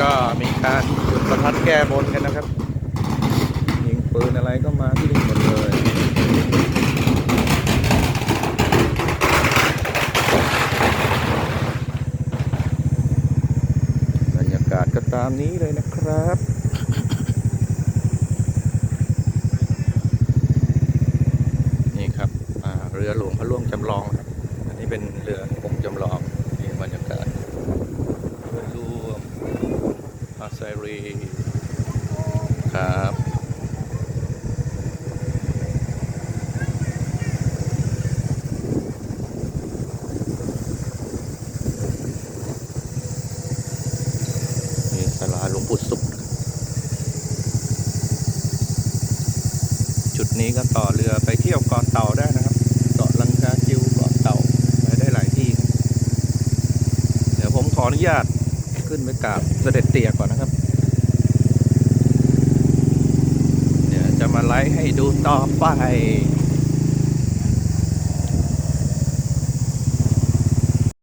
ก็มีการจุดประทัดแก้บนกันนะครับ ยิงปืนอะไรก็มาที่นี่หมดเลยบรรยากาศก็ตามนี้เลยนะครับนี่ครับเรือหลวงพระร่วงจำลองครับ อันนี้เป็นเรือองค์จำลองนี่บรรยากาศเรือร่วม อาไซรีครับนี่สลาหลวงปู่สุขจุดนี้ก็ต่อเรือไปเที่ยวเกาะเต่าได้นะครับเกาะลังกาจิวเกาะเต่าไปได้หลายที่ เดี๋ยวผมขออนุญาต ขึ้นไปกราบเสด็จเตี่ยก่อนนะครับ เดี๋ยวจะมาไลฟ์ให้ดูต่อไป